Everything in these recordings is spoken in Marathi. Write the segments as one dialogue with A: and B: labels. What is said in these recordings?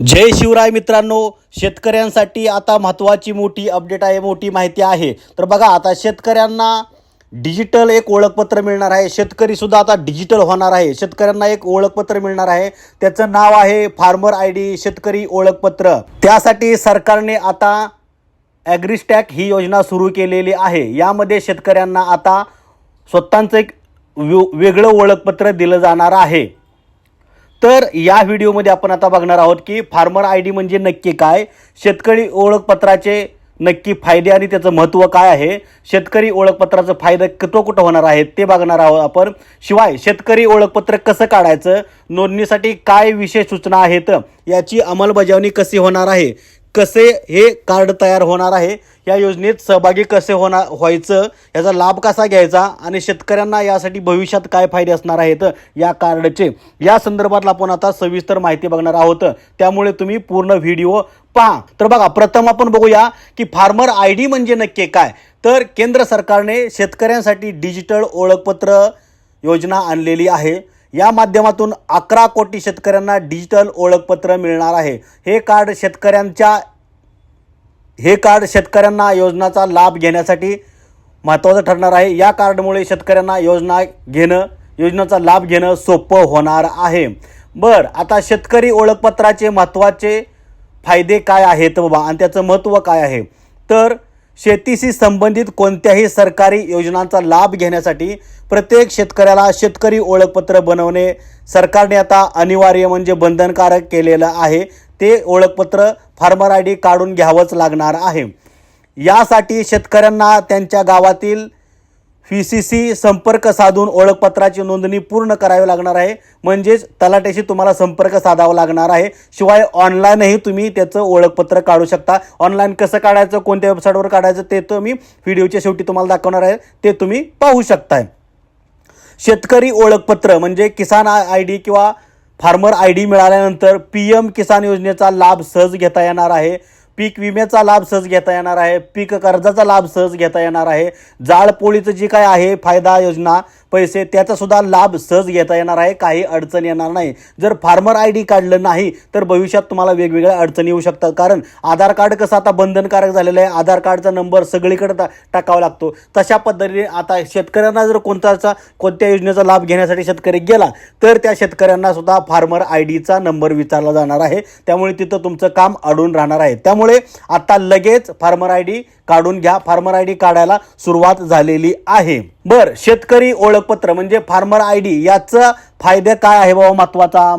A: जय शिवराय मित्रांनो शेतकऱ्यांसाठी आता महत्त्वाची मोठी अपडेट आहे मोठी माहिती आहे. तर बघा आता शेतकऱ्यांना डिजिटल एक ओळखपत्र मिळणार आहे. शेतकरीसुद्धा आता डिजिटल होणार आहे. शेतकऱ्यांना एक ओळखपत्र मिळणार आहे. त्याचं नाव आहे फार्मर आय डी शेतकरी ओळखपत्र. त्यासाठी सरकारने आता ॲग्रिस्टॅक ही योजना सुरू केलेली आहे. यामध्ये शेतकऱ्यांना आता स्वतःचं एक वेगळं ओळखपत्र दिलं जाणार आहे. तर या व्हिडिओमध्ये आपण आता बघणार आहोत की फार्मर आय डी म्हणजे नक्की काय शेतकरी ओळखपत्राचे नक्की फायदे आणि त्याचं महत्त्व काय आहे शेतकरी ओळखपत्राचं फायदा कुठं कुठं होणार आहे ते बघणार आहोत आपण. शिवाय शेतकरी ओळखपत्र कसं काढायचं नोंदणीसाठी काय विशेष सूचना आहेत याची अंमलबजावणी कशी होणार आहे कसे हे कार्ड तयार होणार आहे? या योजनेत सहभागी कसे होणार व्हायचं? याचा लाभ कसा घ्यायचा? आणि शेतकऱ्यांना यासाठी भविष्यात काय फायदे असणार आहेत या कार्डचे? या संदर्भातला आपण आता सविस्तर माहिती बघणार आहोत. त्यामुळे तुम्ही पूर्ण व्हिडिओ पहा. तर बघा प्रथम आपण बघूया की फार्मर आय डी म्हणजे नक्की काय? तर केंद्र सरकारने शेतकऱ्यांसाठी डिजिटल ओळखपत्र योजना आणलेली आहे. या माध्यमातून अकरा कोटी शेतकऱ्यांना डिजिटल ओळखपत्र मिळणार आहे. हे कार्ड शेतकऱ्यांच्या हे कार्ड शेतकऱ्यांना योजनाचा लाभ घेण्यासाठी महत्त्वाचं ठरणार आहे. या कार्डमुळे शेतकऱ्यांना योजना घेणं योजनेचा लाभ घेणं सोपं होणार आहे. बरं आता शेतकरी ओळखपत्राचे महत्त्वाचे फायदे काय आहेत बाबा? आणि त्याचं महत्त्व काय आहे? तर शेतीशी संबंधित कोणत्याही सरकारी योजनांचा लाभ घेण्यासाठी प्रत्येक शेतकऱ्याला शेतकरी ओळखपत्र बनवणे सरकारने आता अनिवार्य म्हणजे बंधनकारक केलेलं आहे. ते ओळखपत्र फार्मर आय डी काढून घ्यावंच लागणार आहे. यासाठी शेतकऱ्यांना त्यांच्या गावातील पी सी सी संपर्क साधून ओळखपत्राची नोंदणी पूर्ण करावी लागणार आहे. म्हणजेच तलाट्याशी तुम्हाला संपर्क साधावा लागणार आहे. शिवाय ऑनलाईनही तुम्ही त्याचं ओळखपत्र काढू शकता. ऑनलाईन कसं काढायचं कोणत्या वेबसाईटवर काढायचं ते तर मी व्हिडिओच्या शेवटी तुम्हाला दाखवणार आहे. ते तुम्ही पाहू शकताय. शेतकरी ओळखपत्र म्हणजे किसान आय डी किंवा फार्मर आय डी मिळाल्यानंतर पी एम किसान योजनेचा लाभ सहज घेता येणार आहे. पीक विम्याचा लाभ सहज घेता येणार आहे. पीक कर्जाचा लाभ सहज घेता येणार आहे. जाळपोळीचं जी काय आहे फायदा योजना पैसे त्याचा सुद्धा लाभ सहज घेता येणार आहे काही अडचण येणार नाही. जर फार्मर आय डी काढलं नाही तर भविष्यात तुम्हाला वेगवेगळ्या अडचणी येऊ शकतात. कारण आधार कार्ड कसं आता बंधनकारक झालेलं आहे आधार कार्डचा नंबर सगळीकडे टाकावा लागतो. तशा पद्धतीने आता शेतकऱ्यांना जर कोणताचा कोणत्या योजनेचा लाभ घेण्यासाठी शेतकरी गेला तर त्या शेतकऱ्यांना सुद्धा फार्मर आय डीचा नंबर विचारला जाणार आहे. त्यामुळे तिथं तुमचं काम अडून राहणार आहे. त्यामुळे आता लगेच फार्मर आय डी काढून घ्या. फार्मर आय डी काढायला सुरुवात झालेली आहे. बर शेतकरी ओळखपत्र म्हणजे फार्मर आय डी याचा फायदे काय आहे बाबा महत्त्वाचा?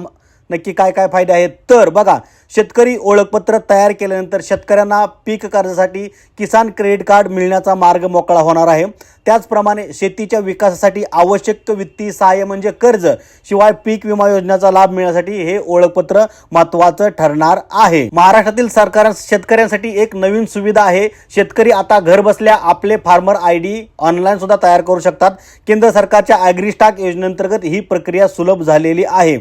A: नक्की काय काय फायदे आहेत? तर बघा शेतकरी ओळखपत्र तयार केल्यानंतर शेतकऱ्यांना पीक कर्जासाठी किसान क्रेडिट कार्ड मिळण्याचा मार्ग मोकळा होणार आहे. त्याचप्रमाणे शेतीच्या विकासासाठी आवश्यक वित्तीय सहाय्य म्हणजे कर्ज शिवाय पीक विमा योजनेचा लाभ मिळण्यासाठी हे ओळखपत्र महत्त्वाचं ठरणार आहे. महाराष्ट्रातील सरकार शेतकऱ्यांसाठी एक नवीन सुविधा आहे. शेतकरी आता घर बसल्या आपले फार्मर आय डी ऑनलाईन सुद्धा तयार करू शकतात. केंद्र सरकारच्या ॲग्रिस्टाक योजनेअंतर्गत ही प्रक्रिया सुलभ झालेली आहे.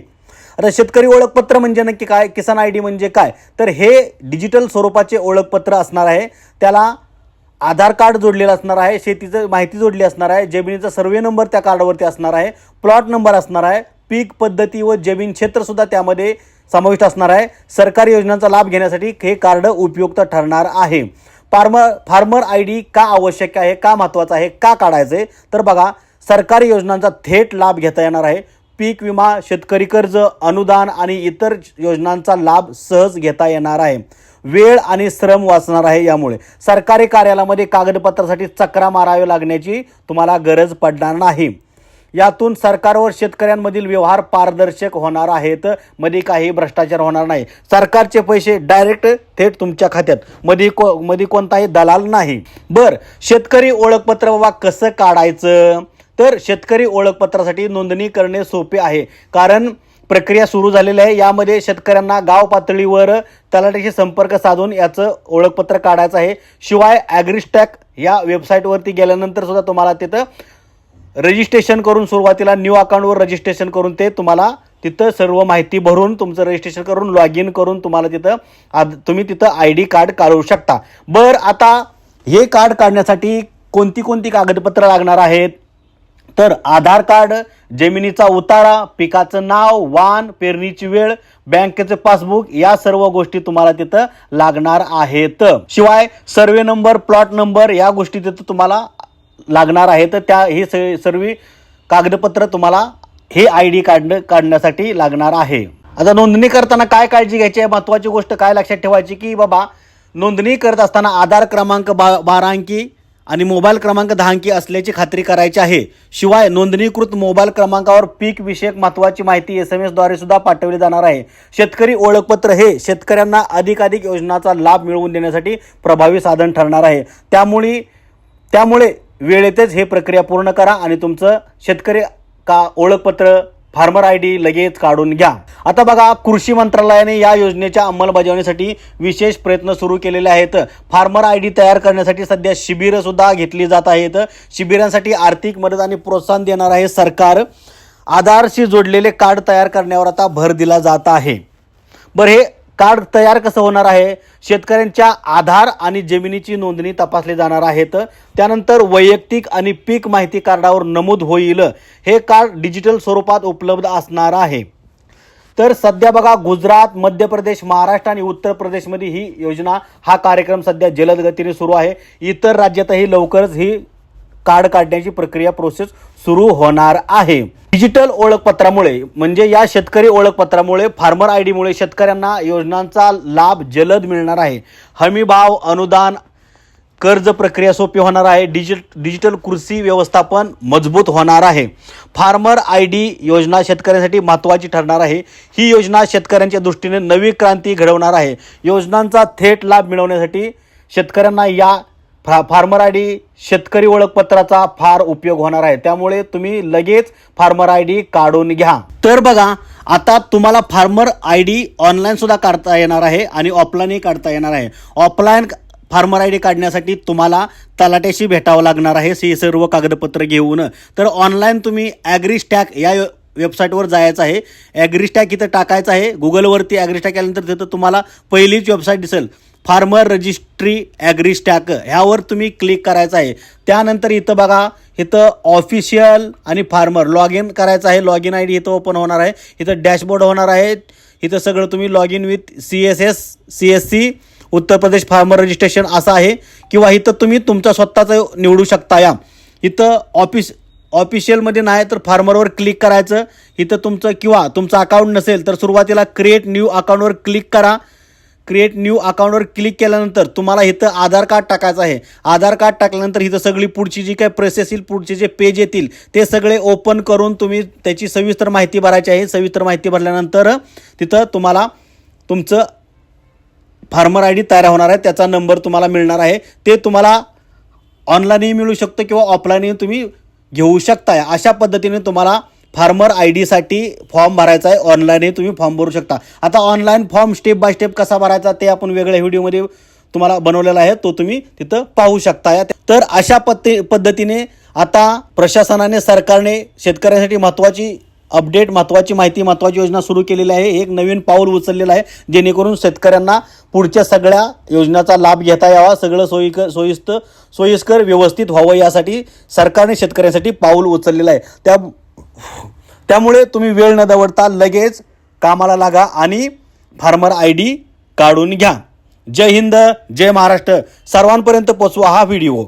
A: आता शेतकरी ओळखपत्र म्हणजे नक्की काय? किसान आय डी म्हणजे काय? तर हे डिजिटल स्वरूपाचे ओळखपत्र असणार आहे. त्याला आधार कार्ड जोडलेलं असणार आहे. शेतीचं माहिती जोडली असणार आहे. जमिनीचा सर्वे नंबर त्या कार्डवरती असणार आहे. प्लॉट नंबर असणार आहे. पीक पद्धती व जमीन क्षेत्रसुद्धा त्यामध्ये समाविष्ट असणार आहे. सरकारी योजनांचा लाभ घेण्यासाठी हे कार्ड उपयुक्त ठरणार आहे. फार्मर फार्मर आय डी का आवश्यक आहे? का महत्त्वाचं आहे? का काढायचं आहे तर बघा सरकारी योजनांचा थेट लाभ घेता येणार आहे. पीक विमा शेतकरी कर्ज अनुदान आणि इतर योजनांचा लाभ सहज घेता येणार आहे. वेळ आणि श्रम वाचणार आहे यामुळे. सरकारी कार्यालयामध्ये कागदपत्रासाठी चक्रा मारावे लागण्याची तुम्हाला गरज पडणार नाही. यातून सरकारवर शेतकऱ्यांमधील व्यवहार पारदर्शक होणार आहेत. मध्ये काही भ्रष्टाचार होणार नाही. सरकारचे पैसे डायरेक्ट थेट तुमच्या खात्यात. मध्ये को मध्ये कोणताही दलाल नाही. बर शेतकरी ओळखपत्र बाबा कसं काढायचं? तर शेतकरी ओळखपत्रासाठी नोंदणी करणे सोपे आहे. कारण प्रक्रिया सुरू झालेली आहे. यामध्ये शेतकऱ्यांना गाव पातळीवर तलाठ्याशी संपर्क साधून याचं ओळखपत्र काढायचं आहे. शिवाय ॲग्रिस्टॅक या वेबसाईटवरती गेल्यानंतर सुद्धा तुम्हाला तिथं रजिस्ट्रेशन करून सुरुवातीला न्यू अकाउंटवर रजिस्ट्रेशन करून ते तुम्हाला तिथं सर्व माहिती भरून तुमचं रजिस्ट्रेशन करून लॉग इन करून तुम्हाला तिथं आद तुम्ही तिथं आय डी कार्ड काढू शकता. बरं आता हे कार्ड काढण्यासाठी कोणती कोणती कागदपत्रं लागणार आहेत? तर आधार कार्ड जमिनीचा उतारा पिकाचं नाव वाण पेरणीची वेळ बँकेचे पासबुक या सर्व गोष्टी तुम्हाला तिथं लागणार आहेत. शिवाय सर्वे नंबर प्लॉट नंबर या गोष्टी तिथं तुम्हाला लागणार आहेत. त्या हे स- सर्व कागदपत्र तुम्हाला हे आय डी काढणं काढण्यासाठी लागणार आहे. आता नोंदणी करताना काय काळजी घ्यायची आहे? महत्त्वाची गोष्ट काय लक्षात ठेवायची की बाबा नोंदणी करत असताना आधार क्रमांक बा बारा अंकी आणि मोबाईल क्रमांक दहा अंकी असल्याची खात्री करायची आहे. शिवाय नोंदणीकृत मोबाईल क्रमांकावर पीक विषयक महत्त्वाची माहिती एस एम एसद्वारे सुद्धा पाठवली जाणार आहे. शेतकरी ओळखपत्र हे शेतकऱ्यांना अधिकाधिक योजनाचा लाभ मिळवून देण्यासाठी प्रभावी साधन ठरणार आहे. त्यामुळे त्यामुळे वेळेतच हे प्रक्रिया पूर्ण करा आणि तुमचं शेतकरी का ओळखपत्र फार्मर आय डी लगेच काढून घ्या. आता बघा कृषी मंत्रालयाने या योजनेच्या अंमलबजावणीसाठी विशेष प्रयत्न सुरू केलेले आहेत. फार्मर आय डी तयार करण्यासाठी सध्या शिबिरं सुद्धा घेतली जात आहेत. शिबिरांसाठी आर्थिक मदत आणि प्रोत्साहन देणार आहे सरकार. आधारशी जोडलेले कार्ड तयार करण्यावर आता भर दिला जात आहे. बरं हे कार्ड तयार कसं होणार आहे? शेतकऱ्यांच्या आधार आणि जमिनीची नोंदणी तपासली जाणार आहेत. त्यानंतर वैयक्तिक आणि पीक माहिती कार्डावर नमूद होईल. हे कार्ड डिजिटल स्वरूपात उपलब्ध असणार आहे. तर सध्या बघा गुजरात मध्य प्रदेश महाराष्ट्र आणि उत्तर प्रदेशमध्ये ही योजना हा कार्यक्रम सध्या जलद गतीने सुरू आहे. इतर राज्यातही लवकरच ही कार्ड काढण्याची प्रक्रिया प्रोसेस सुरू होणार आहे. डिजिटल ओळखपत्रामुळे म्हणजे या शेतकरी ओळखपत्रामुळे फार्मर आय डीमुळे शेतकऱ्यांना योजनांचा लाभ जलद मिळणार आहे. हमी भाव अनुदान कर्ज प्रक्रिया सोपी होणार आहे. डिजिट डिजिटल कृषी व्यवस्थापन मजबूत होणार आहे. फार्मर आय डी योजना शेतकऱ्यांसाठी महत्त्वाची ठरणार आहे. ही योजना शेतकऱ्यांच्या दृष्टीने नवी क्रांती घडवणार आहे. योजनांचा थेट लाभ मिळवण्यासाठी शेतकऱ्यांना या फा फार्मर आय डी शेतकरी ओळखपत्राचा फार उपयोग होणार आहे. त्यामुळे तुम्ही लगेच फार्मर आय डी काढून घ्या. तर बघा आता तुम्हाला फार्मर आय डी ऑनलाईन सुद्धा काढता येणार आहे आणि ऑफलाईनही काढता येणार आहे. ऑफलाईन फार्मर आय डी काढण्यासाठी तुम्हाला तलाट्याशी भेटावं लागणार आहे हे सर्व कागदपत्र घेऊन. तर ऑनलाईन तुम्ही ॲग्रीस्टॅक या वेबसाईटवर जायचं आहे. ॲग्रीस्टॅक इथं टाकायचं आहे. गुगलवरती ॲग्रीस्टॅक आल्यानंतर तिथं तुम्हाला पहिलीच वेबसाईट दिसेल. फार्मर रजिस्ट्री ॲग्रीस्टॅक ह्यावर तुम्ही क्लिक करायचं आहे. त्यानंतर इथं बघा इथं ऑफिशियल आणि फार्मर लॉग इन करायचं आहे. लॉग इन आय डी इथं ओपन होणार आहे. इथं डॅशबोर्ड होणार आहे. इथं सगळं तुम्ही log in with C S S C S C Uttar Pradesh farmer registration असं आहे. किंवा इथं तुम्ही तुमचा स्वतःचं निवडू शकता या. इथं ऑफिस ऑफिशियलमध्ये नाही तर फार्मरवर क्लिक करायचं. इथं तुमचं किंवा तुमचं अकाउंट नसेल तर सुरुवातीला क्रिएट न्यू अकाउंटवर क्लिक करा. क्रिएट न्यू अकाउंटवर क्लिक केल्यानंतर तुम्हाला इथं आधार कार्ड टाकायचं आहे. आधार कार्ड टाकल्यानंतर इथं सगळी पुढची जी काही प्रोसेस येईल पुढचे जे पेज येतील ते सगळे ओपन करून तुम्ही त्याची सविस्तर माहिती भरायची आहे. सविस्तर माहिती भरल्यानंतर तिथं तुम्हाला तुमचं फार्मर आय डी तयार होणार आहे. त्याचा नंबर तुम्हाला मिळणार आहे. ते तुम्हाला ऑनलाईनही मिळू शकतो किंवा ऑफलाईनही तुम्ही घेऊ शकताय. अशा पद्धतीने तुम्हाला फार्मर आय डीसाठी फॉर्म भरायचा आहे. ऑनलाईनही तुम्ही फॉर्म भरू शकता. आता online form step by step कसा भरायचा ते आपण वेगळ्या व्हिडिओमध्ये तुम्हाला बनवलेला आहे. तो तुम्ही तिथं पाहू शकता. तर अशा पद्धती पद्धतीने आता प्रशासनाने सरकारने शेतकऱ्यांसाठी महत्त्वाची अपडेट महत्त्वाची माहिती महत्त्वाची योजना सुरू केलेली आहे. एक नवीन पाऊल उचललेलं आहे. जेणेकरून शेतकऱ्यांना पुढच्या सगळ्या योजनाचा लाभ घेता यावा. सगळं सोयीक सोयीस्त सोयीस्कर व्यवस्थित व्हावं यासाठी सरकारने शेतकऱ्यांसाठी पाऊल उचललेलं आहे. त्या त्यामुळे तुम्ही वेळ न दवडता लगेच कामाला लागा आणि फार्मर आय डी काढून घ्या. जय हिंद जय महाराष्ट्र. सर्वांपर्यंत पोचवा हा व्हिडिओ.